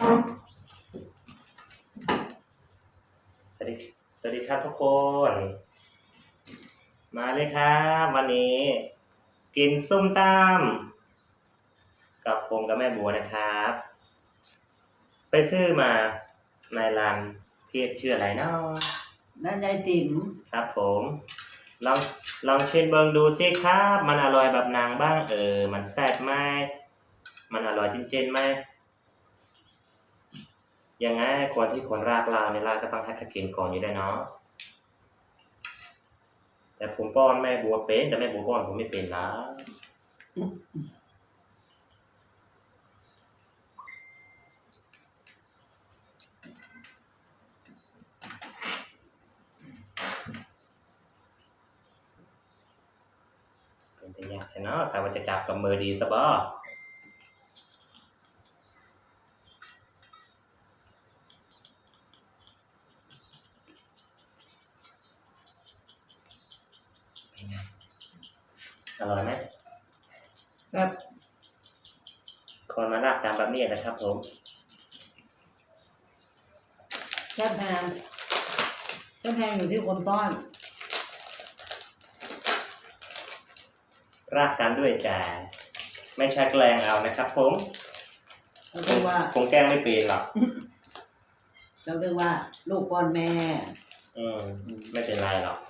สวัสดีสวัสดีครับทุกคน มาเลยครับวันนี้ กินส้มตำกับผมกับแม่บัวนะครับ ไปซื้อมาในร้านเพียชื่ออะไรเนาะนั่นยายติ๋มครับผมลองลองเช็ดเบิงดูสิครับ มันอร่อยแบบนางบ้างเออ มันแซ่บไหมมันอร่อยจริงๆไหม ยังไงคนที่คนรากลาวในรากก็ต้องให้เขากินก่อนอยู่ได้เนาะแต่ผมป้อนแม่บัวเป็น แต่แม่บัวป้อนผมไม่เป็นนะเป็นแต่ยากแท้เนาะถ้าว่าจะจับกับมือดีซะบ่ อร่อยไหมครับคนมาลากตามแบบนี้นะครับผมแค่แพงแค่แพงอยู่ที่คนป้อน รากตามด้วยจ่าไม่ใช่แกล้งเอานะครับผมเขาเรียกว่าคงแกล้งไม่เป็นหรอกเขาเรียกว่า ลูกป้อนแม่ อืมไม่เป็นไรหรอกเพ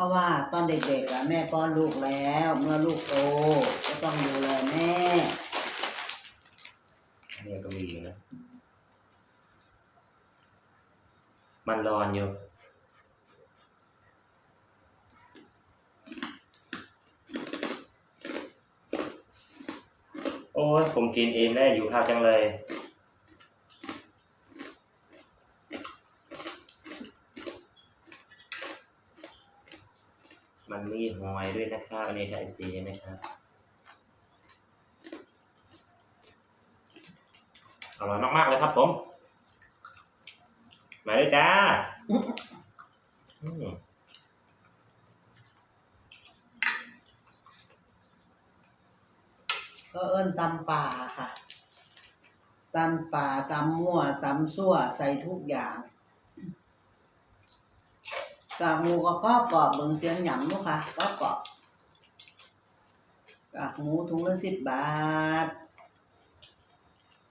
ราะว่าตอนเด็กๆอะแม่ป้อนลูกแล้ว เมื่อลูกโตก็ต้องดูแลแม่นี่ก็มีอยู่นะ มันร้อนอยู่ โอ้ยผมกินเองได้อยู่ข้าวจังเลย มันมีหอยด้วยนะครับอันนี้ไทยซีใช่ไหมครับอร่อยมากๆเลยครับผม มาเลยจ้าก็เอิ้นตำป่าค่ะตำป่าตำมั่วตำซั่วใส่ทุกอย่าง กากหมูก็กรอบกรอบเบิ่งเสียงหยำลูกค่ะกรอบกรอบกากหมูถุงละสิบบาท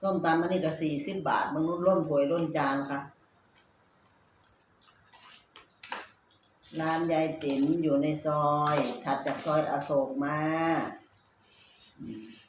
ส้มตำอันนี้ก็สี่สิบบาทบางนู้นล้นถ้วยล้นจานค่ะ ร้านยายติ๋มอยู่ในซอย ถัดจากซอยอโศกมา